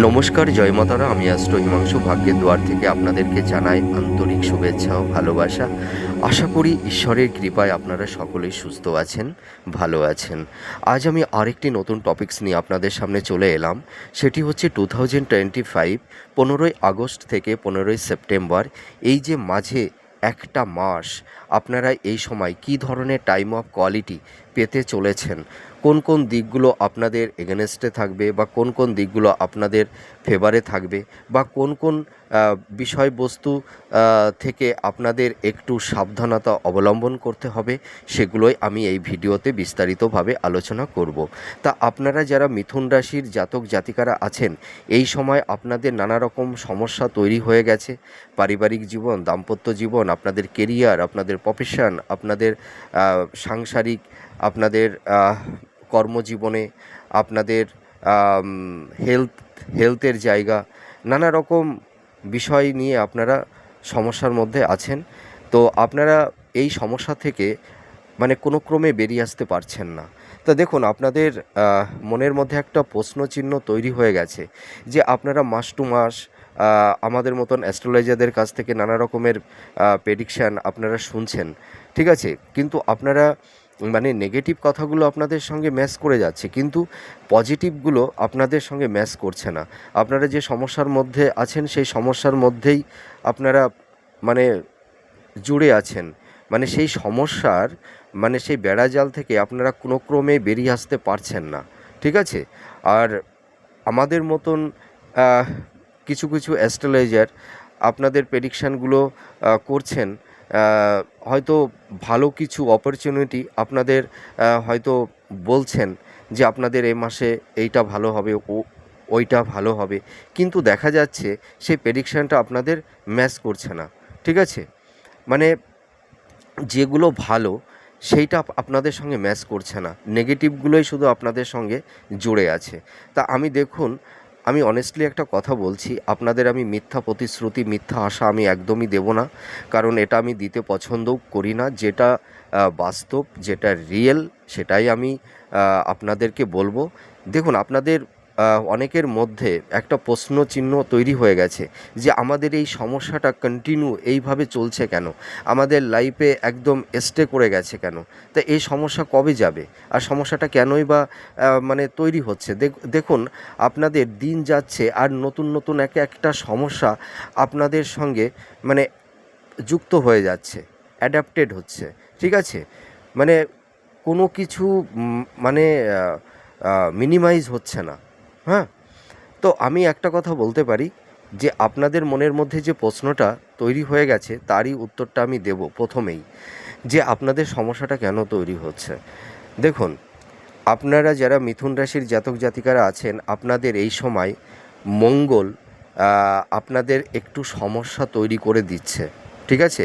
নমস্কার, জয় মাতারা। আমি অ্যাস্ট্রো হিমাংশু, ভাগ্যের দুয়ার থেকে আপনাদেরকে জানাই আন্তরিক শুভেচ্ছা ও ভালোবাসা। আশা করি ঈশ্বরের কৃপায় আপনারা সকলেই সুস্থ আছেন, ভালো আছেন। আজ আমি আরেকটি নতুন টপিকস নিয়ে আপনাদের সামনে চলে এলাম। সেটি হচ্ছে টু থাউজেন্ড টোয়েন্টি ফাইভ পনেরোই আগস্ট থেকে পনেরোই সেপ্টেম্বর, এই যে মাঝে একটা মাস, আপনারা এই সময় কী ধরনের টাইম অফ কোয়ালিটি পেতে চলেছেন? কোন কোন দিকগুলো আপনাদের এগেনস্টে থাকবে বা কোন কোন দিকগুলো আপনাদের ফেভারে থাকবে বা কোন কোন বিষয়বস্তু থেকে আপনাদের একটু সাবধানতা অবলম্বন করতে হবে সেগুলোই আমি এই ভিডিওতে বিস্তারিতভাবে আলোচনা করব। তা আপনারা যারা মিথুন রাশির জাতক জাতিকারা আছেন, এই সময় আপনাদের নানা রকম সমস্যা তৈরি হয়ে গেছে। পারিবারিক জীবন, দাম্পত্য জীবন, আপনাদের কেরিয়ার আপনাদের প্রফেশন আপনাদের সাংসারিক, আপনাদের কর্মজীবনে আপনাদের হেলথ হেলথের জায়গা, নানা রকম বিষয় নিয়ে আপনারা সমস্যার মধ্যে আছেন। তো আপনারা এই সমস্যা থেকে মানে কোনো ক্রমে বেরিয়ে আসতে পারছেন না। তা দেখুন, আপনাদের মনের মধ্যে একটা প্রশ্নচিহ্ন তৈরি হয়ে গেছে যে আপনারা মাস টু মাস আমাদের মতন অ্যাস্ট্রোলজারদের কাছ থেকে নানা রকমের প্রেডিকশান আপনারা শুনছেন। ঠিক আছে? কিন্তু আপনারা মানে নেগেটিভ কথাগুলো আপনাদের সঙ্গে ম্যাচ করে যাচ্ছে, কিন্তু পজিটিভগুলো আপনাদের সঙ্গে ম্যাচ করছে না। আপনারা যে সমস্যার মধ্যে আছেন, সেই সমস্যার মধ্যেই আপনারা মানে জুড়ে আছেন। মানে সেই সমস্যার মানে সেই বেড়াজাল থেকে আপনারা কোনো ক্রমে বেরিয়ে আসতে পারছেন না, ঠিক আছে? আর আমাদের মতন কিছু কিছু অ্যাস্ট্রোলজার আপনাদের প্রেডিকশানগুলো করছেন হয়তো ভালো কিছু অপরচুনিটি আপনাদের হয়তো বলছেন যে আপনাদের এই মাসে এইটা ভালো হবে, ও, ওইটা ভালো হবে। কিন্তু দেখা যাচ্ছে সেই প্রেডিকশানটা আপনাদের ম্যাচ করছে না। ঠিক আছে? মানে যেগুলো ভালো, সেইটা আপনাদের সঙ্গে ম্যাচ করছে না। নেগেটিভগুলোই শুধু আপনাদের সঙ্গে জুড়ে আছে। তা আমি দেখুন আমি অনেস্টলি একটা কথা বলছি, আপনাদের আমি মিথ্যা প্রতিশ্রুতি, মিথ্যা আশা আমি একদমই দেব না। কারণ এটা আমি দিতে পছন্দও করি না। যেটা বাস্তব, যেটা রিয়েল সেটাই আমি আপনাদেরকে বলব। দেখুন, আপনাদের অনেকের মধ্যে একটা প্রশ্ন চিহ্ন তৈরি হয়ে গেছে যে আমাদের এই সমস্যাটা কন্টিনিউ এইভাবে চলছে কেন? আমাদের লাইফে একদম স্টে করে গেছে কেন? তা এই সমস্যা কবে যাবে? আর সমস্যাটা কেনই বা মানে তৈরি হচ্ছে? দেখ- দেখুন, আপনাদের দিন যাচ্ছে আর নতুন নতুন এক একটা সমস্যা আপনাদের সঙ্গে মানে যুক্ত হয়ে যাচ্ছে অ্যাডাপ্টেড হচ্ছে, ঠিক আছে? মানে কোনো কিছু মানে মিনিমাইজ হচ্ছে না। হ্যাঁ? তো আমি একটা কথা বলতে পারি যে আপনাদের মনের মধ্যে যে প্রশ্নটা তৈরি হয়ে গেছে, তারই উত্তরটা আমি দেব প্রথমেই, যে আপনাদের সমস্যাটা কেন তৈরি হচ্ছে। দেখুন, আপনারা যারা মিথুন রাশির জাতক জাতিকারা আছেন, আপনাদের এই সময় মঙ্গল আপনাদের একটু সমস্যা তৈরি করে দিচ্ছে, ঠিক আছে?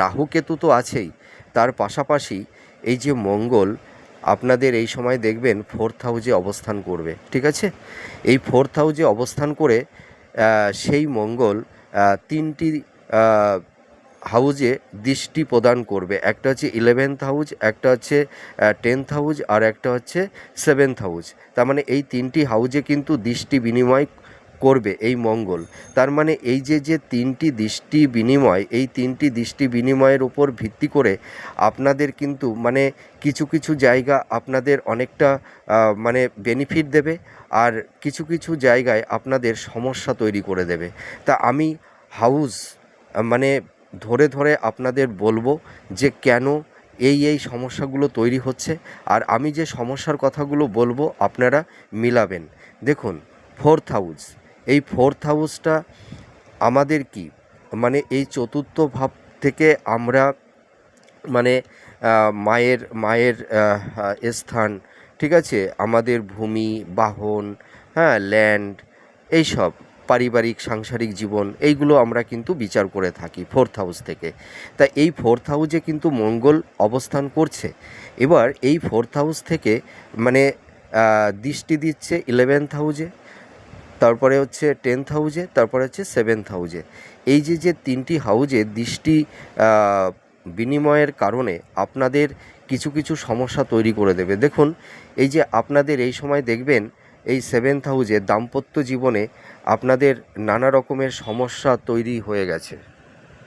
রাহু কেতু তো আছেই, তার পাশাপাশি এই যে মঙ্গল আপনাদের এই সময় দেখবেন ফোর্থ হাউজে অবস্থান করবে, ঠিক আছে? এই ফোর্থ হাউজে অবস্থান করে সেই মঙ্গল তিনটি হাউজে দৃষ্টি প্রদান করবে। একটা হচ্ছে ইলেভেন্থ হাউজ একটা হচ্ছে টেন্থ হাউজ আর একটা হচ্ছে সেভেন্থ হাউজ তার মানে এই তিনটি হাউজে কিন্তু দৃষ্টি বিনিময় করবে এই মঙ্গল। তার মানে এই যে যে তিনটি দৃষ্টি বিনিময়, এই তিনটি দৃষ্টি বিনিময়ের উপর ভিত্তি করে আপনাদের কিন্তু মানে কিছু কিছু জায়গা আপনাদের অনেকটা মানে বেনিফিট দেবে আর কিছু কিছু জায়গায় আপনাদের সমস্যা তৈরি করে দেবে। তা আমি হাউস মানে ধরে ধরে আপনাদের বলব যে কেন এই এই সমস্যাগুলো তৈরি হচ্ছে আর আমি যে সমস্যার কথাগুলো বলব আপনারা মিলাবেন। দেখুন ফোর্থ হাউস এই ফোর্থ হাউসটা আমাদের কি? মানে এই চতুর্থ ভাব থেকে আমরা মানে মায়ের মায়ের স্থান, ঠিক আছে? আমাদের ভূমি, বাহন হ্যাঁ ল্যান্ড এইসব, পারিবারিক, সাংসারিক জীবন, এইগুলো আমরা কিন্তু বিচার করে থাকি ফোর্থ হাউস থেকে। তা এই ফোর্থ হাউসে কিন্তু মঙ্গল অবস্থান করছে। এবার এই ফোর্থ হাউস থেকে মানে দৃষ্টি দিচ্ছে ইলেভেন্থ হাউসে তারপরে হচ্ছে টেন্থ হাউজে তারপরে হচ্ছে সেভেন্থ হাউজে এই যে যে তিনটি হাউজে দৃষ্টি বিনিময়ের কারণে আপনাদের কিছু কিছু সমস্যা তৈরি করে দেবে। দেখুন, এই যে আপনাদের এই সময় দেখবেন, এই সেভেন্থ হাউজে দাম্পত্য জীবনে আপনাদের নানা রকমের সমস্যা তৈরি হয়ে গেছে।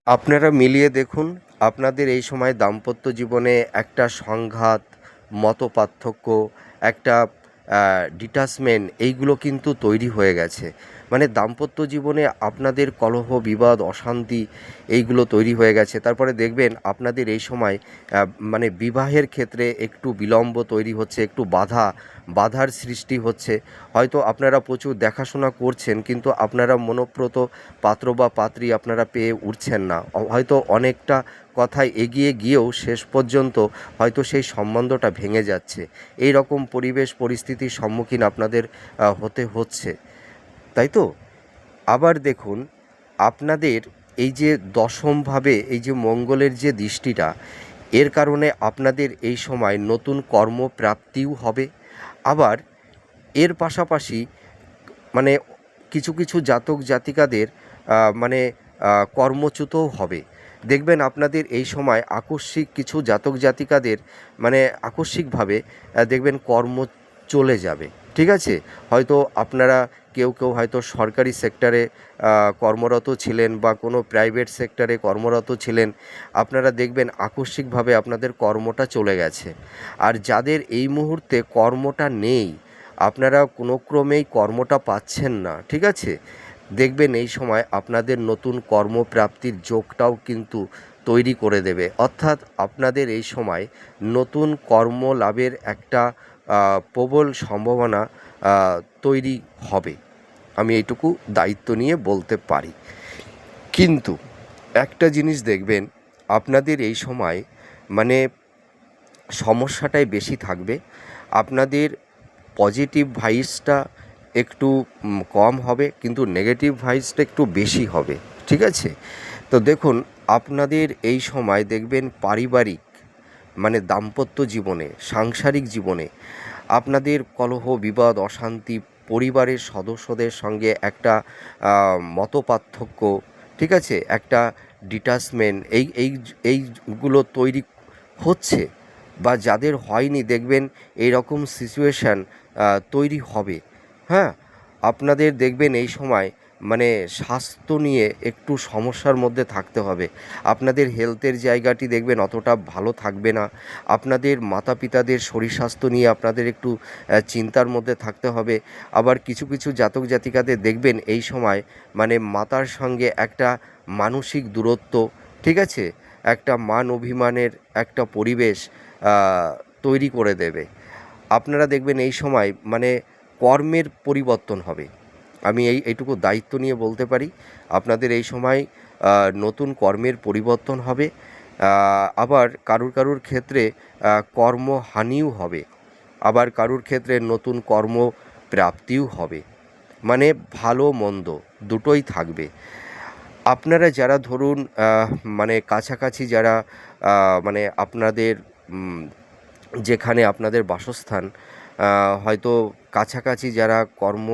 আপনারা মিলিয়ে দেখুন, আপনাদের এই সময় দাম্পত্য জীবনে একটা সংঘাত, মতপার্থক্য, একটা ডিটাচমেন্ট এইগুলো কিন্তু তৈরি হয়ে গেছে। মানে দাম্পত্য জীবনে আপনাদের কলহ, বিবাদ, অশান্তি এইগুলো তৈরি হয়ে গেছে। তারপরে দেখবেন আপনাদের এই সময় মানে বিবাহের ক্ষেত্রে একটু বিলম্ব তৈরি হচ্ছে, একটু বাধা, বাধার সৃষ্টি হচ্ছে। হয়তো আপনারা প্রচুর দেখাশোনা করছেন, কিন্তু আপনারা মনোপ্রত পাত্র বা পাত্রী আপনারা পেয়ে উঠছেন না। হয়তো অনেকটা কথায় এগিয়ে গিয়েও শেষ পর্যন্ত হয়তো সেই সম্বন্ধটা ভেঙে যাচ্ছে। এই রকম পরিবেশ, পরিস্থিতির সম্মুখীন আপনাদের হতে হচ্ছে। তাই তো? আবার দেখুন, আপনাদের এই যে দশমভাবে, এই যে মঙ্গলের যে দৃষ্টিটা, এর কারণে আপনাদের এই সময় নতুন কর্মপ্রাপ্তিও হবে। আবার এর পাশাপাশি মানে কিছু কিছু জাতক জাতিকাদের মানে কর্মচ্যুতও হবে। দেখবেন আপনাদের এই সময় আকস্মিক কিছু জাতক জাতিকাদের মানে আকস্মিকভাবে দেখবেন কর্ম চলে যাবে। ঠিক আছে? হয়তো আপনারা কেউ কেউ হয়তো সরকারি সেক্টরে কর্মরত ছিলেন বা কোনো প্রাইভেট সেক্টরে কর্মরত ছিলেন, আপনারা দেখবেন আকস্মিকভাবে আপনাদের কর্মটা চলে গেছে। আর যাদের এই মুহূর্তে কর্মটা নেই, আপনারা কোনো ক্রমেই কর্মটা পাচ্ছেন না, ঠিক আছে? দেখবেন এই সময় আপনাদের নতুন কর্মপ্রাপ্তির যোগটাও কিন্তু তৈরি করে দেবে। অর্থাৎ আপনাদের এই সময় নতুন কর্ম লাভের একটা প্রবল সম্ভাবনা তৈরি হবে। আমি এইটুকু দায়িত্ব নিয়ে বলতে পারি। কিন্তু একটা জিনিস দেখবেন, আপনাদের এই সময় মানে সমস্যাটাই বেশি থাকবে। আপনাদের পজিটিভ ভাইসটা একটু কম হবে, কিন্তু নেগেটিভ ভাইসটা একটু বেশি হবে। ঠিক আছে? তো দেখুন, আপনাদের এই সময় দেখবেন পারিবারিক মানে দাম্পত্য জীবনে, সাংসারিক জীবনে আপনাদের কলহ, বিবাদ, অশান্তি পরিবারের সদস্যদের সঙ্গে একটা মতপার্থক্য, ঠিক আছে? একটা ডিটাচমেন্ট এই এই এইগুলো তৈরি হচ্ছে বা যাদের হয়নি দেখবেন এই রকম সিচুয়েশান তৈরি হবে। হ্যাঁ? আপনাদের দেখবেন এই সময় মানে স্বাস্থ্য নিয়ে একটু সমস্যার মধ্যে থাকতে হবে। আপনাদের হেলথের জায়গাটি দেখবেন অতটা ভালো থাকবে না। আপনাদের মাতা পিতাদের শরীর স্বাস্থ্য নিয়ে আপনাদের একটু চিন্তার মধ্যে থাকতে হবে। আবার কিছু কিছু জাতক জাতিকাদের দেখবেন এই সময় মানে মাতার সঙ্গে একটা মানসিক দূরত্ব, ঠিক আছে? একটা মান অভিমানের একটা পরিবেশ তৈরি করে দেবে। আপনারা দেখবেন এই সময় মানে কর্মের পরিবর্তন হবে। আমি এই, এইটুকু দায়িত্ব নিয়ে বলতে পারি, আপনাদের এই সময় নতুন কর্মের পরিবর্তন হবে আবার কারুর কারুর ক্ষেত্রে কর্মহানিও হবে, আবার কারুর ক্ষেত্রে নতুন কর্ম প্রাপ্তিও হবে। মানে ভালো, মন্দ দুটোই থাকবে। আপনারা যারা ধরুন মানে কাছাকাছি যারা মানে আপনাদের যেখানে আপনাদের বাসস্থান হয়তো কাছাকাছি যারা কর্ম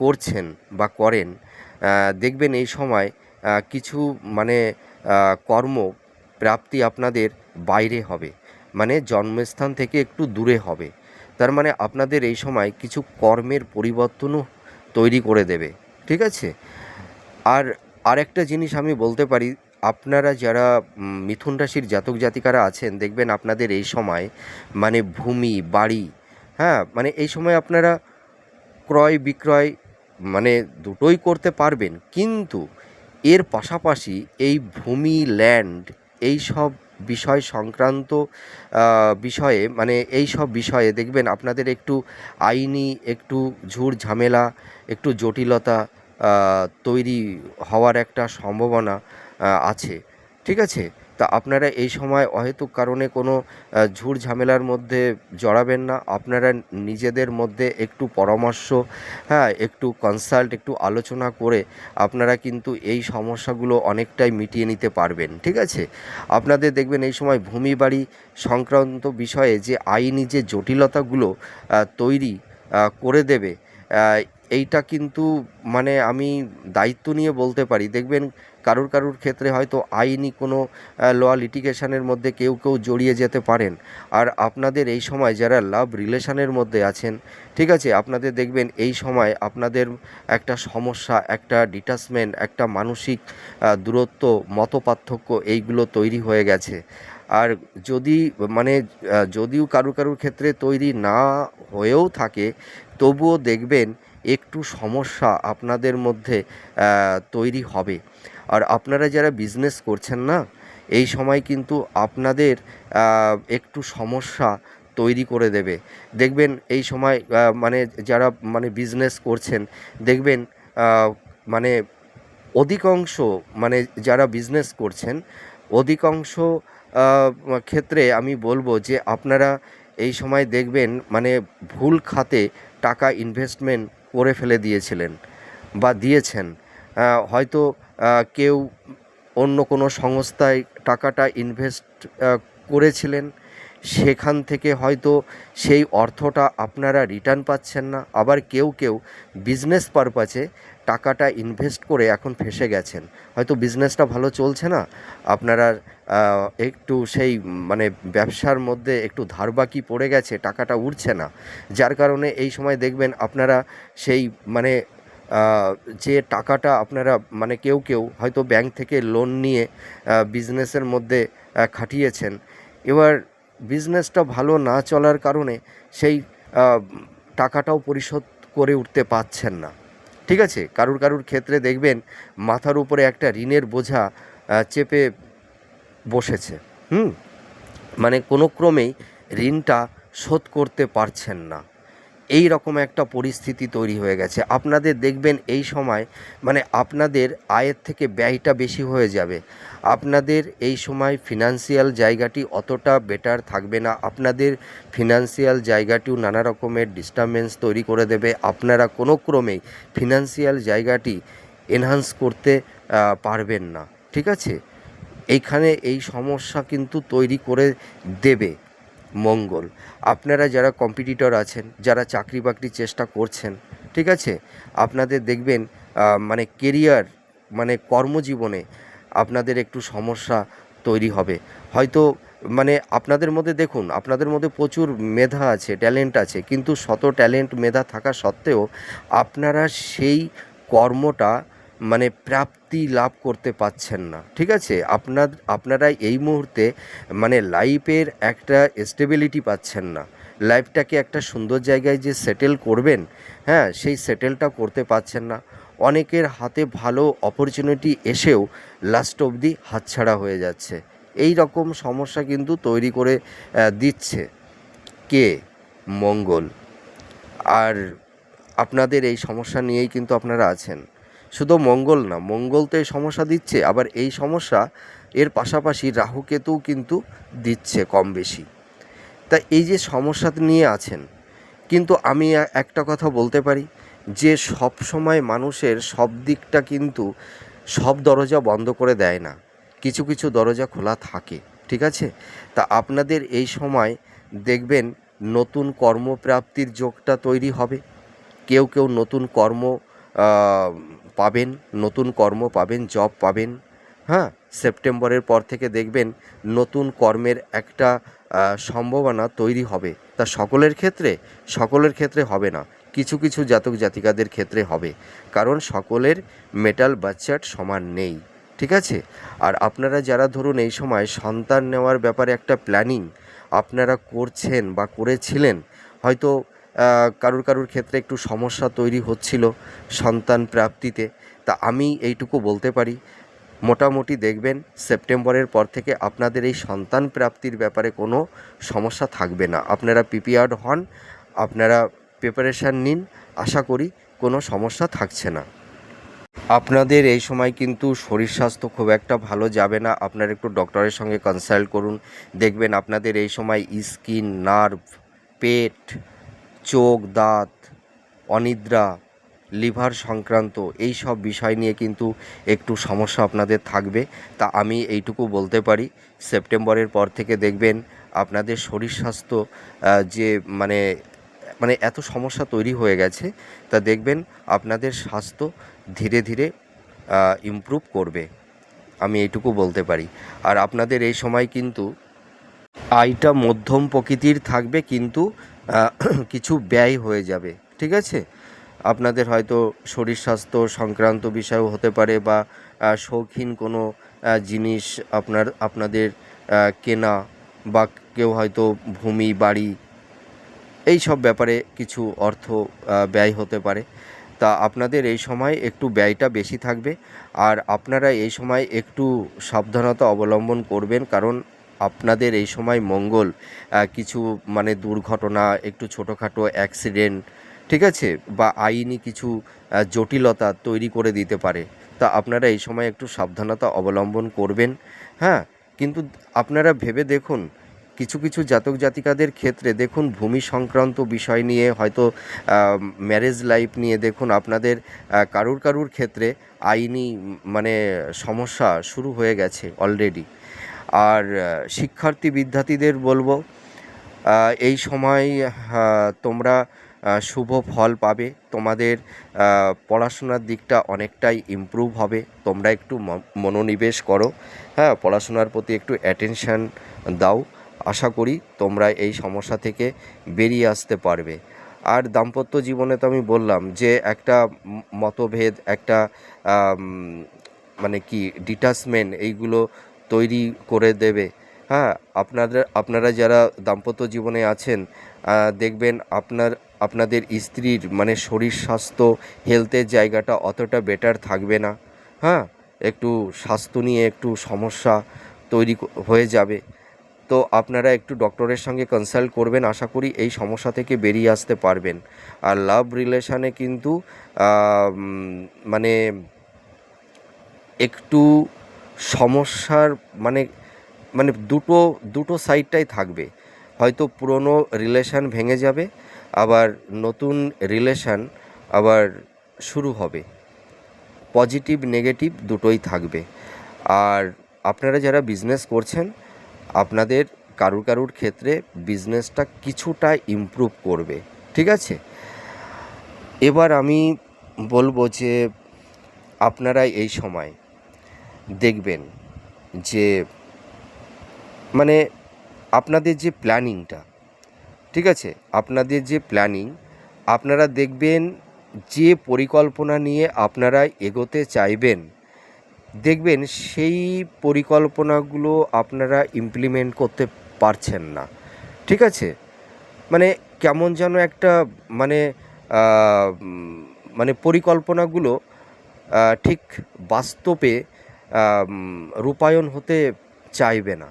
করছেন বা করেন দেখবেন এই সময় কিছু মানে কর্ম প্রাপ্তি আপনাদের বাইরে হবে। মানে জন্মস্থান থেকে একটু দূরে হবে। তার মানে আপনাদের এই সময় কিছু কর্মের পরিবর্তনও তৈরি করে দেবে। ঠিক আছে? আর আরেকটা জিনিস আমি বলতে পারি, আপনারা যারা মিথুন রাশির জাতক জাতিকারা আছেন, দেখবেন আপনাদের এই সময় মানে ভূমি, বাড়ি হ্যাঁ? মানে এই সময় আপনারা ক্রয়, বিক্রয় মানে দুটোই করতে পারবেন। কিন্তু এর পাশাপাশি এই ভূমি, ল্যান্ড এই সব বিষয় সংক্রান্ত বিষয়ে মানে এই সব বিষয়ে দেখবেন আপনাদের একটু আইনি, একটু ঝুট ঝামেলা, একটু জটিলতা তৈরি হওয়ার একটা সম্ভাবনা আছে। ঠিক আছে? তা আপনারা এই সময় অহেতুক কারণে কোনো ঝুট ঝামেলার মধ্যে জড়াবেন না। আপনারা নিজেদের মধ্যে একটু পরামর্শ হ্যাঁ একটু কনসাল্ট একটু আলোচনা করে আপনারা কিন্তু এই সমস্যাগুলো অনেকটাই মিটিয়ে নিতে পারবেন, ঠিক আছে? আপনাদের দেখবেন এই সময় ভূমি বাড়ি সংক্রান্ত বিষয়ে যে আইনি যে জটিলতাগুলো তৈরি করে দেবে এইটা কিন্তু মানে আমি দায়িত্ব নিয়ে বলতে পারি। দেখবেন কারুর কারুর ক্ষেত্রে হয়তো আইনি কোনো ল লিটিগেশনের মধ্যে কেউ কেউ জড়িয়ে যেতে পারেন। আর আপনাদের এই সময় যারা লাভ রিলেশনের মধ্যে আছেন, ঠিক আছে, আপনাদের দেখবেন এই সময় আপনাদের একটা সমস্যা, একটা ডিটাচমেন্ট একটা মানসিক দূরত্ব, মতপার্থক্য এইগুলো তৈরি হয়ে গেছে। আর যদি মানে যদিও কারু কারুর ক্ষেত্রে তৈরি না হয়েও থাকে, তবুও দেখবেন একটু সমস্যা আপনাদের মধ্যে তৈরি হবে। আর আপনারা যারা বিজনেস করছেন না, এই সময় কিন্তু আপনাদের একটু সমস্যা তৈরি করে দেবে। দেখবেন এই সময় মানে যারা মানে বিজনেস করছেন, দেখবেন মানে অধিকাংশ মানে যারা বিজনেস করছেন, অধিকাংশ ক্ষেত্রে আমি বলব যে আপনারা এই সময় দেখবেন মানে ভুল খাতে টাকা ইনভেস্টমেন্ট করে ফেলে দিয়েছিলেন বা দিয়েছেন। হয়তো কেউ অন্য কোনো সংস্থায় টাকাটা ইনভেস্ট করেছিলেন, সেখান থেকে হয়তো সেই অর্থটা আপনারা রিটার্ন পাচ্ছেন না। আবার কেউ কেউ বিজনেস পারপাসে টাকাটা ইনভেস্ট করে এখন ফেসে গেছেন। হয়তো বিজনেসটা ভালো চলছে না। আপনারা একটু সেই মানে ব্যবসার মধ্যে একটু ধারবাকি পড়ে গেছে, টাকাটা উঠছে না। যার কারণে এই সময় দেখবেন আপনারা সেই মানে যে টাকাটা আপনারা মানে কেউ কেউ হয়তো ব্যাংক থেকে লোন নিয়ে বিজনেসের মধ্যে খাটিয়েছেন। এবার বিজনেসটা ভালো না চলার কারণে সেই টাকাটাও পরিশোধ করে উঠতে পারছেন না। ঠিক আছে? কারুর কারুর ক্ষেত্রে দেখবেন মাথার উপরে একটা ঋণের বোঝা চেপে বসেছে। হুম? মানে কোনো ক্রমেই ঋণটা শোধ করতে পারছেন না। এই রকম একটা পরিস্থিতি তৈরি হয়ে গেছে। আপনাদের দেখবেন এই সময় মানে আপনাদের আয়ের থেকে ব্যয়টা বেশি হয়ে যাবে। আপনাদের এই সময় ফিনান্সিয়াল জায়গাটি অতটা বেটার থাকবে না। আপনাদের ফিনান্সিয়াল জায়গাটিও নানা রকমের ডিস্টারবেন্স তৈরি করে দেবে। আপনারা কোনো ক্রমেই ফিনান্সিয়াল জায়গাটি এনহান্স করতে পারবেন না। ঠিক আছে? এইখানে এই সমস্যা কিন্তু তৈরি করে দেবে। মঙ্গল। আপনারা যারা কম্পিটিটর আছেন, যারা চাকরি বাকরি চেষ্টা করছেন, ঠিক আছে? আপনাদের দেখবেন মানে কেরিয়ার মানে কর্মজীবনে আপনাদের একটু সমস্যা তৈরি হবে। হয়তো মানে আপনাদের মধ্যে দেখুন, আপনাদের মধ্যে প্রচুর মেধা আছে ট্যালেন্ট আছে, কিন্তু শত ট্যালেন্ট মেধা থাকা সত্ত্বেও আপনারা সেই কর্মটা মানে প্রাপ্তি লাভ করতে পারছেন না। ঠিক আছে? আপনার আপনারা এই মুহূর্তে মানে লাইফের একটা স্টেবিলিটি পাচ্ছেন না। লাইফটাকে একটা সুন্দর জায়গায় যে সেটেল করবেন হ্যাঁ সেই সেটেলটা করতে পারছেন না। অনেকের হাতে ভালো অপরচুনিটি এসেও লাস্ট অবধি হাতছাড়া হয়ে যাচ্ছে। এই রকম সমস্যা কিন্তু তৈরি করে দিচ্ছে কে? মঙ্গল। আর আপনাদের এই সমস্যা নিয়েই কিন্তু আপনারা আছেন। শুধু মঙ্গল না, মঙ্গল তো এই সমস্যা দিচ্ছে, আবার এই সমস্যা এর পাশাপাশি রাহুকেতুও কিন্তু দিচ্ছে কম বেশি। তা এই যে সমস্যা নিয়ে আছেন, কিন্তু আমি একটা কথা বলতে পারি যে সব সময় মানুষের সব দিকটা কিন্তু সব দরজা বন্ধ করে দেয় না, কিছু কিছু দরজা খোলা থাকে, ঠিক আছে? তা আপনাদের এই সময় দেখবেন নতুন কর্মপ্রাপ্তির যোগটা তৈরি হবে, কেউ কেউ নতুন কর্ম পাবেন, নতুন কর্ম পাবেন জব পাবেন। হ্যাঁ সেপ্টেম্বরের পর থেকে দেখবেন নতুন কর্মের একটা সম্ভাবনা তৈরি হবে। তা সকলের ক্ষেত্রে? সকলের ক্ষেত্রে হবে না। কিছু কিছু জাতক জাতিকাদের ক্ষেত্রে হবে। কারণ সকলের মেটাল বাচ্চার সমান নেই। ঠিক আছে? আর আপনারা যারা ধরুন এই সময় সন্তান নেওয়ার ব্যাপারে একটা প্ল্যানিং আপনারা করছেন বা করেছিলেন, হয়তো কারুর কারুর ক্ষেত্রে একটু সমস্যা তৈরি হচ্ছিল সন্তান প্রাপ্তিতে। তা আমি এইটুকু বলতে পারি। মোটামুটি দেখবেন সেপ্টেম্বরের পর থেকে আপনাদের এই সন্তান প্রাপ্তির ব্যাপারে কোনো সমস্যা থাকবে না। আপনারা প্রিপেয়ার্ড হন, আপনারা প্রিপারেশান নিন, আশা করি কোনো সমস্যা থাকছে না। আপনাদের এই সময় কিন্তু শরীর স্বাস্থ্য খুব একটা ভালো যাবে না। আপনারা একটু ডক্টরের সঙ্গে কনসাল্ট করুন। দেখবেন আপনাদের এই সময় স্কিন নার্ভ পেট চোখ, দাঁত, অনিদ্রা, লিভার সংক্রান্ত এই সব বিষয় নিয়ে কিন্তু একটু সমস্যা আপনাদের থাকবে। তা আমি এইটুকু বলতে পারি। সেপ্টেম্বরের পর থেকে দেখবেন আপনাদের শরীর স্বাস্থ্য যে মানে মানে এত সমস্যা তৈরি হয়ে গেছে, তা দেখবেন আপনাদের স্বাস্থ্য ধীরে ধীরে ইমপ্রুভ করবে। আমি এইটুকু বলতে পারি। আর আপনাদের এই সময় কিন্তু আয়টা মধ্যম প্রকৃতির থাকবে, কিন্তু কিছু ব্যয় হয়ে যাবে, ঠিক আছে? আপনাদের হয়তো শরীর স্বাস্থ্য সংক্রান্ত বিষয়ও হতে পারে বা শৌখিন কোনো জিনিস আপনার, আপনাদের কেনা বা কেউ হয়তো ভূমি, বাড়ি এই সব ব্যাপারে কিছু অর্থ ব্যয় হতে পারে। তা আপনাদের এই সময় একটু ব্যয়টা বেশি থাকবে। আর আপনারা এই সময় একটু সাবধানতা অবলম্বন করবেন কারণ আপনাদের এই সময় মঙ্গল কিছু মানে দুর্ঘটনা, একটু ছোটোখাটো অ্যাক্সিডেন্ট ঠিক আছে? বা আইনি কিছু জটিলতা তৈরি করে দিতে পারে। তা আপনারা এই সময় একটু সাবধানতা অবলম্বন করবেন হ্যাঁ? কিন্তু আপনারা ভেবে দেখুন, কিছু কিছু জাতক জাতিকাদের ক্ষেত্রে দেখুন, ভূমি সংক্রান্ত বিষয় নিয়ে হয়তো ম্যারেজ লাইফ নিয়ে দেখুন, আপনাদের কারুর কারুর ক্ষেত্রে আইনি মানে সমস্যা শুরু হয়ে গেছে অলরেডি আর শিক্ষার্থী বিদ্যার্থীদের বলব এই সময় তোমরা শুভ ফল পাবে। তোমাদের পড়াশোনার দিকটা অনেকটাই ইমপ্রুভ হবে। তোমরা একটু মনোনিবেশ করো। হ্যাঁ পড়াশোনার প্রতি একটু অ্যাটেনশান দাও। আশা করি তোমরা এই সমস্যা থেকে বেরিয়ে আসতে পারবে। আর দাম্পত্য জীবনে তো আমি বললাম যে, একটা মতভেদ, একটা মানে কি ডিটাচমেন্ট এইগুলো তৈরি করে দেবে। হ্যাঁ আপনারা আপনারা যারা দাম্পত্য জীবনে আছেন দেখবেন আপনার, আপনাদের স্ত্রীর মানে শরীর স্বাস্থ্য হেলথের জায়গাটা অতটা বেটার থাকবে না। হ্যাঁ একটু স্বাস্থ্য নিয়ে একটু সমস্যা তৈরি হয়ে যাবে। তো আপনারা একটু ডক্টরের সঙ্গে কনসাল্ট করবেন, আশা করি এই সমস্যা থেকে বেরিয়ে আসতে পারবেন। আর লাভ রিলেশানে কিন্তু মানে একটু সমস্যার মানে মানে দুটো দুটো সাইডটাই থাকবে। হয়তো পুরনো রিলেশান ভেঙে যাবে, আবার নতুন রিলেশান আবার শুরু হবে। পজিটিভ নেগেটিভ দুটোই থাকবে। আর আপনারা যারা বিজনেস করছেন, আপনাদের কারুর কারুর ক্ষেত্রে বিজনেসটা কিছুটা ইমপ্রুভ করবে। ঠিক আছে? এবার আমি বলব যে, আপনারা এই সময় দেখবেন যে মানে আপনাদের যে প্ল্যানিংটা, ঠিক আছে? আপনাদের যে প্ল্যানিং, আপনারা দেখবেন যে পরিকল্পনা নিয়ে আপনারা এগোতে চাইবেন, দেখবেন সেই পরিকল্পনাগুলো আপনারা ইমপ্লিমেন্ট করতে পারছেন না, ঠিক আছে? মানে কেমন যেন একটা মানে মানে পরিকল্পনাগুলো ঠিক বাস্তবে রূপায়ণ হতে চাইবে না।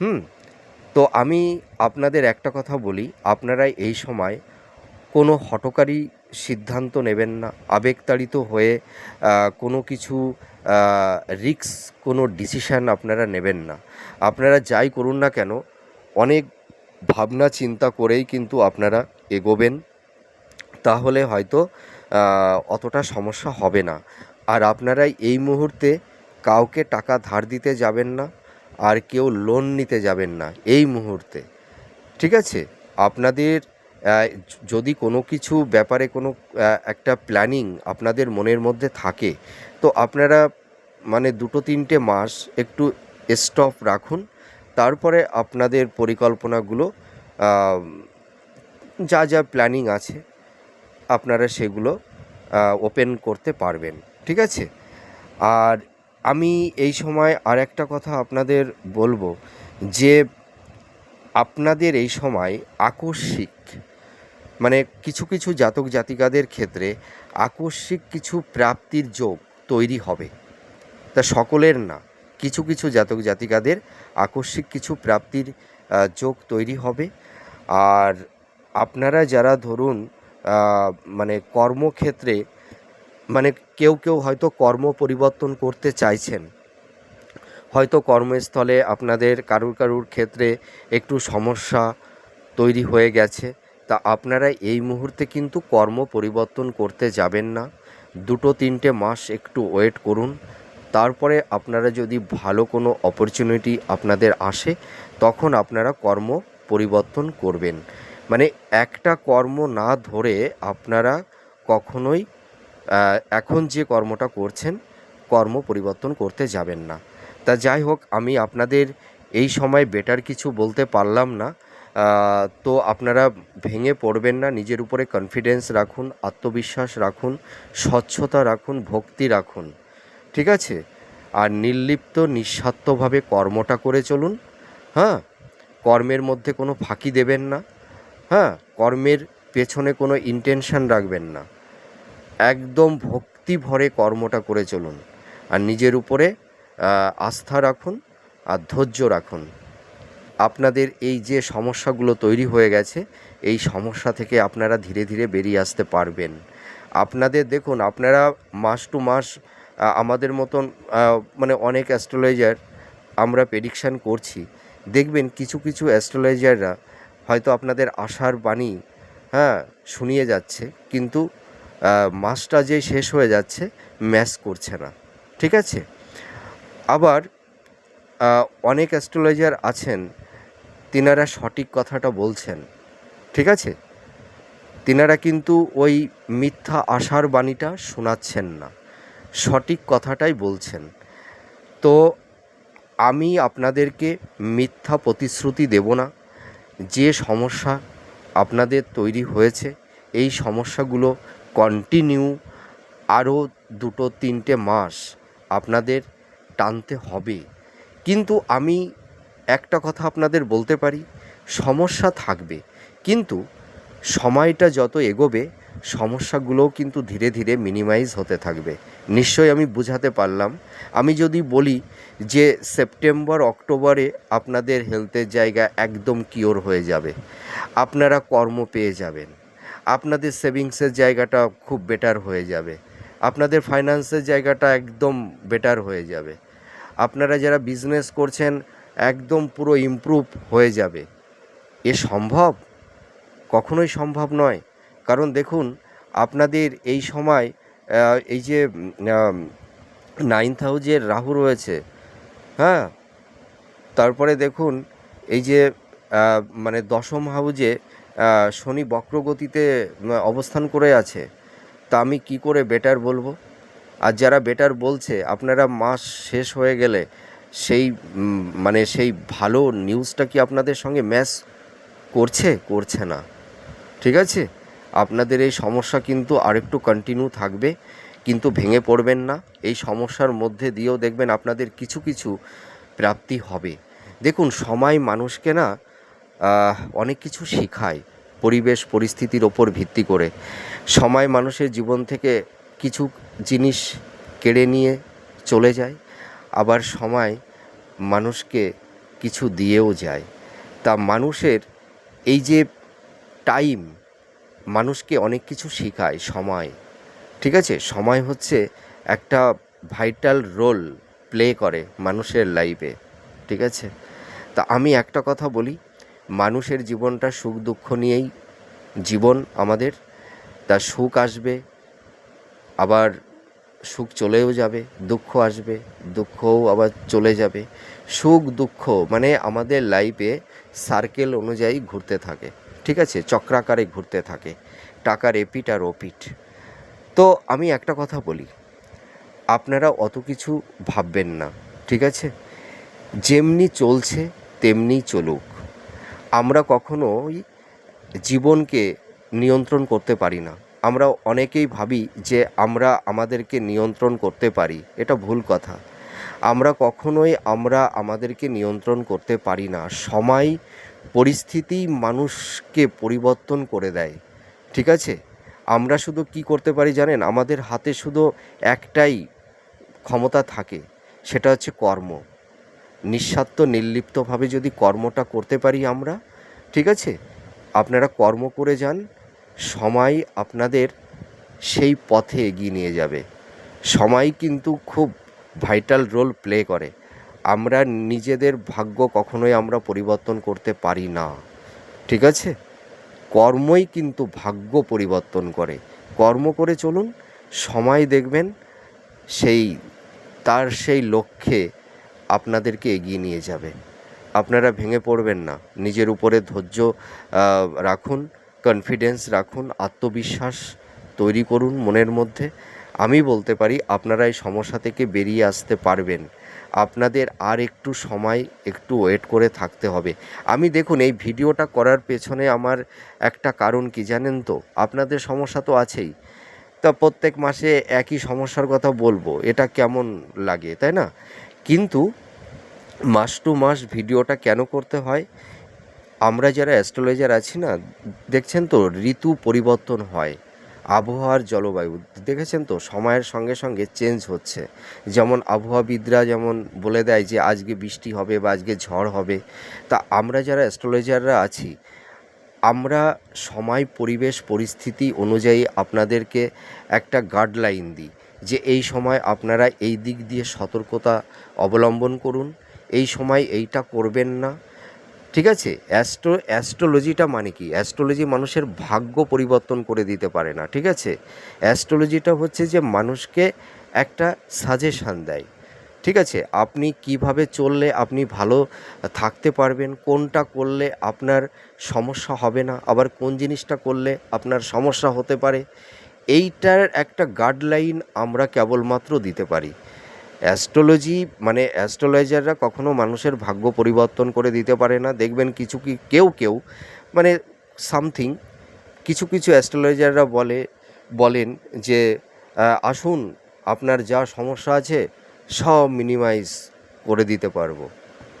হুম? তো আমি আপনাদের একটা কথা বলি, আপনারা এই সময় কোনো হঠকারী সিদ্ধান্ত নেবেন না। আবেগতাড়িত হয়ে কোনো কিছু রিক্স কোনো ডিসিশান আপনারা নেবেন না। আপনারা যাই করুন না কেন, অনেক ভাবনা চিন্তা করেই কিন্তু আপনারা এগোবেন। তাহলে হয়তো অতটা সমস্যা হবে না। আর আপনারা এই মুহূর্তে কাউকে টাকা ধার দিতে যাবেন না, আর কেউ লোন নিতে যাবেন না এই মুহূর্তে। ঠিক আছে? আপনাদের যদি কোনো কিছু ব্যাপারে কোনো একটা প্ল্যানিং আপনাদের মনের মধ্যে থাকে, তো আপনারা মানে দুটো তিনটে মাস একটু স্টপ রাখুন। তারপরে আপনাদের পরিকল্পনাগুলো যা যা প্ল্যানিং আছে, আপনারা সেগুলো ওপেন করতে পারবেন। ঠিক আছে? আর আমি এই সময় আর একটা কথা আপনাদের বলব, যে আপনাদের এই সময় আকস্মিক মানে কিছু কিছু জাতক জাতিকাদের ক্ষেত্রে আকস্মিক কিছু প্রাপ্তির যোগ তৈরি হবে। তা সকলের না, কিছু কিছু জাতক জাতিকাদের আকস্মিক কিছু প্রাপ্তির যোগ তৈরি হবে। আর আপনারা যারা ধরুন মানে কর্মক্ষেত্রে মানে কেউ কেউ হয়তো কর্ম পরিবর্তন করতে চাইছেন। হয়তো কর্মস্থলে আপনাদের কারুর কারুর ক্ষেত্রে একটু সমস্যা তৈরি হয়ে গেছে। তা আপনারা এই মুহূর্তে কিন্তু কর্ম পরিবর্তন করতে যাবেন না। দুটো তিনটে মাস একটু ওয়েট করুন। তারপরে আপনারা যদি ভালো কোনো অপরচুনিটি আপনাদের আসে, তখন আপনারা কর্ম পরিবর্তন করবেন। মানে একটা কর্ম না ধরে আপনারা কখনোই এখন যে কর্মটা করছেন, কর্ম পরিবর্তন করতে যাবেন না। তা যাই হোক, আমি আপনাদের এই সময় বেটার কিছু বলতে পারলাম না। তো আপনারা ভেঙে পড়বেন না, নিজের উপরে কনফিডেন্স রাখুন, আত্মবিশ্বাস রাখুন, স্বচ্ছতা রাখুন, ভক্তি রাখুন। ঠিক আছে? আর নির্লিপ্ত, নিঃস্বার্থভাবে কর্মটা করে চলুন। হ্যাঁ? কর্মের মধ্যে কোনো ফাঁকি দেবেন না। হ্যাঁ? কর্মের পেছনে কোনো ইন্টেনশন রাখবেন না। একদম ভক্তি ভরে কর্মটা করে চলুন। আর নিজের উপরে আস্থা রাখুন আর ধৈর্য রাখুন। আপনাদের এই যে সমস্যাগুলো তৈরি হয়ে গেছে, এই সমস্যা থেকে আপনারা ধীরে ধীরে বেরিয়ে আসতে পারবেন। আপনাদের দেখুন, আপনারা মাস টু মাস আমাদের মতন মানে অনেক অ্যাস্ট্রোলজার আমরা প্রেডিকশান করছি। দেখবেন কিছু কিছু অ্যাস্ট্রোলজাররা হয়তো আপনাদের আশার বাণী হ্যাঁ শুনিয়ে যাচ্ছে, কিন্তু মাসটা যে শেষ হয়ে যাচ্ছে, ম্যাচ করছে না। ঠিক আছে? আবার অনেক অ্যাস্ট্রোলজার আছেন, তিনারা সঠিক কথাটা বলছেন। ঠিক আছে? তিনারা কিন্তু ওই মিথ্যা আশার বাণীটা শোনাচ্ছেন না। সঠিক কথাটাই বলছেন। তো আমি আপনাদেরকে মিথ্যা প্রতিশ্রুতি দেব না। যে সমস্যা আপনাদের তৈরি হয়েছে, এই সমস্যাগুলো কন্টিনিউ আরও দুটো, তিনটে মাস আপনাদের টানতে হবে। কিন্তু আমি একটা কথা আপনাদের বলতে পারি, সমস্যা থাকবে। কিন্তু সময়টা যত এগোবে, সমস্যাগুলোও কিন্তু ধীরে ধীরে মিনিমাইজ হতে থাকবে। নিশ্চয়ই আমি বুঝাতে পারলাম। আমি যদি বলি যে সেপ্টেম্বর, অক্টোবরে আপনাদের হেলথের জায়গা একদম কিওর হয়ে যাবে। আপনারা কর্ম পেয়ে যাবেন। আপনাদের সেভিংসের জায়গাটা খুব বেটার হয়ে যাবে। আপনাদের ফাইন্যান্সের জায়গাটা একদম বেটার হয়ে যাবে। আপনারা যারা বিজনেস করছেন, একদম পুরো ইমপ্রুভ হয়ে যাবে। এ সম্ভব? কখনোই সম্ভব নয়। কারণ দেখুন, আপনাদের এই সময় এই যে নাইন্থ হাউজের রাহু রয়েছে হ্যাঁ? তারপরে দেখুন, এই যে মানে দশম হাউজে শনি বক্রগতিতে অবস্থান করে আছে, তা আমি কি করে বেটার বলব? আর যারা বেটার বলছে, আপনারা মাস শেষ হয়ে গেলে সেই মানে সেই ভালো নিউজটা কি আপনাদের সঙ্গে ম্যাচ করছে? করছে না। ঠিক আছে? আপনাদের এই সমস্যা কিন্তু আরেকটু কন্টিনিউ থাকবে, কিন্তু ভেঙে পড়বেন না। এই সমস্যার মধ্যে দিয়েও দেখবেন আপনাদের কিছু কিছু প্রাপ্তি হবে। দেখুন, সময় মানুষকে না অনেক কিছু শেখায় পরিবেশ, পরিস্থিতির ওপর ভিত্তি করে। সময় মানুষের জীবন থেকে কিছু জিনিস কেড়ে নিয়ে চলে যায়, আবার সময় মানুষকে কিছু দিয়েও যায়। তা মানুষের এই যে টাইম, মানুষকে অনেক কিছু শেখায় সময়। ঠিক আছে? সময় হচ্ছে একটা ভাইটাল রোল প্লে করে মানুষের লাইফে। ঠিক আছে? তা আমি একটা কথা বলি মানুষের জীবনটা সুখ দুঃখ নিয়েই জীবন আমাদের। তা সুখ আসবে, আবার সুখ চলেও যাবে, দুঃখ আসবে, দুঃখও আবার চলে যাবে। সুখ, দুঃখ মানে আমাদের লাইফে সার্কেল অনুযায়ী ঘুরতে থাকে, ঠিক আছে? চক্রাকারে ঘুরতে থাকে, টাকার এপিট আর ওপিট তো আমি একটা কথা বলি, আপনারা অত কিছু ভাববেন না, ঠিক আছে? যেমনি চলছে, তেমনি চলুক। আমরা কখনোই জীবনকে নিয়ন্ত্রণ করতে পারি না। আমরা অনেকেই ভাবি যে আমরা আমাদেরকে নিয়ন্ত্রণ করতে পারি, এটা ভুল কথা। আমরা কখনোই আমরা আমাদেরকে নিয়ন্ত্রণ করতে পারি না। সময়, পরিস্থিতি মানুষকে পরিবর্তন করে দেয়, ঠিক আছে? আমরা শুধু কি করতে পারি জানেন? আমাদের হাতে শুধু একটাই ক্ষমতা থাকে, সেটা হচ্ছে কর্ম। নিঃস্বার্থ, নির্লিপ্তভাবে যদি কর্মটা করতে পারি আমরা, ঠিক আছে? আপনারা কর্ম করে যান, সময় আপনাদের সেই পথে এগিয়ে নিয়ে যাবে। সময় কিন্তু খুব ভাইটাল রোল প্লে করে। আমরা নিজেদের ভাগ্য কখনোই আমরা পরিবর্তন করতে পারি না, ঠিক আছে? কর্মই কিন্তু ভাগ্য পরিবর্তন করে। কর্ম করে চলুন, সময় দেখবেন সেই, তার সেই লক্ষ্যে আপনাদেরকে এগিয়ে নিয়ে যাবে। আপনারা ভেঙে পড়বেন না। নিজের উপরে ধৈর্য রাখুন কনফিডেন্স রাখুন, আত্মবিশ্বাস তৈরি করুন মনের মধ্যে। আমি বলতে পারি, আপনারা এই সমস্যা থেকে বেরিয়ে আসতে পারবেন। আপনাদের আর একটু সময়, একটু ওয়েট করে থাকতে হবে। আমি দেখুন, এই ভিডিওটা করার পেছনে আমার একটা কারণ কি জানেন তো? আপনাদের সমস্যা তো আছেই। তা প্রত্যেক মাসে একই সমস্যার কথা বলব। এটা কেমন লাগে, তাই না? কিন্তু মাস টু মাস ভিডিওটা কেন করতে হয়? আমরা যারা অ্যাস্ট্রোলজার আছি না, দেখছেন তো ঋতু পরিবর্তন হয়, আবহাওয়ার জলবায়ু, দেখেছেন তো সময়ের সঙ্গে সঙ্গে চেঞ্জ হচ্ছে। যেমন আবহাওয়াবিদরা যেমন বলে দেয় যে আজকে বৃষ্টি হবে বা আজকে ঝড় হবে, তা আমরা যারা অ্যাস্ট্রোলজাররা আছি, আমরা সময়, পরিবেশ, পরিস্থিতি অনুযায়ী আপনাদেরকে একটা গাইডলাইন দিই। যে এই সময় আপনারা এই দিক দিয়ে সতর্কতা অবলম্বন করুন। এই সময় এইটা করবেন না। ঠিক আছে? অ্যাস্ট্রো, অ্যাস্ট্রোলজিটা মানে কি? অ্যাস্ট্রোলজি মানুষের ভাগ্য পরিবর্তন করে দিতে পারে না। ঠিক আছে? অ্যাস্ট্রোলজিটা হচ্ছে যে মানুষকে একটা সাজেশান দেয়। ঠিক আছে? আপনি কীভাবে চললে আপনি ভালো থাকতে পারবেন? কোনটা করলে আপনার সমস্যা হবে না? আবার কোন জিনিসটা করলে আপনার সমস্যা হতে পারে? এইটার একটা গাইডলাইন আমরা কেবলমাত্র দিতে পারি। অ্যাস্ট্রোলজি মানে অ্যাস্ট্রোলজাররা কখনো মানুষের ভাগ্য পরিবর্তন করে দিতে পারে না। দেখবেন কিছু কি, কেউ কেউ মানে সামথিং কিছু কিছু অ্যাস্ট্রোলজাররা বলে, বলেন যে আসুন, আপনার যা সমস্যা আছে, সব মিনিমাইজ করে দিতে পারব।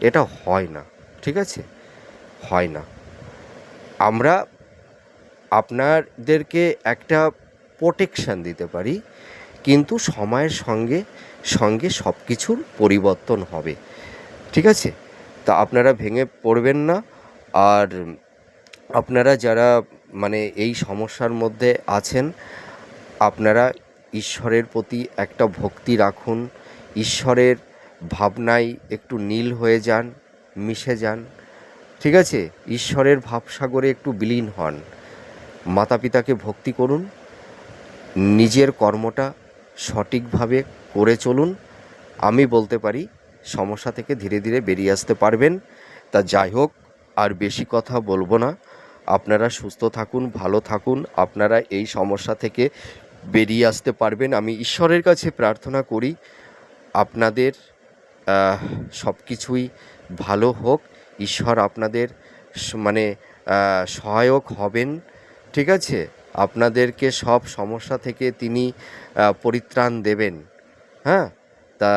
এটা হয় না, ঠিক আছে? হয় না। আমরা আপনাদেরকে একটা প্রোটেকশান দিতে পারি, কিন্তু সময়ের সঙ্গে সঙ্গে সব কিছুর পরিবর্তন হবে। ঠিক আছে? তা আপনারা ভেঙে পড়বেন না, আর আপনারা যারা মানে এই সমস্যার মধ্যে আছেন, আপনারা ঈশ্বরের প্রতি একটা ভক্তি রাখুন, ঈশ্বরের ভাবনায় একটু নীল হয়ে যান, মিশে যান। ঠিক আছে? ঈশ্বরের ভাবসাগরে একটু বিলীন হন। মাতা পিতাকে ভক্তি করুন নিজের কর্মটা সঠিকভাবে করে চলুন। আমি বলতে পারি, সমস্যা থেকে ধীরে ধীরে বেরিয়ে আসতে পারবেন। তা যাই হোক, আর বেশি কথা বলব না। আপনারা সুস্থ থাকুন, ভালো থাকুন। আপনারা এই সমস্যা থেকে বেরিয়ে আসতে পারবেন। আমি ঈশ্বরের কাছে প্রার্থনা করি, আপনাদের সব কিছুই ভালো হোক। ঈশ্বর আপনাদের মানে সহায়ক হবেন। ঠিক আছে? আপনাদেরকে সব সমস্যা থেকে তিনি পরিত্রাণ দেবেন। হ্যাঁ? তা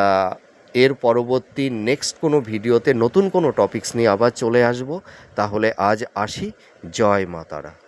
এর পরবর্তী নেক্সট কোনো ভিডিওতে নতুন কোনো টপিকস নিয়ে আবার চলে আসব। তাহলে আজ আসি। জয় মাতারা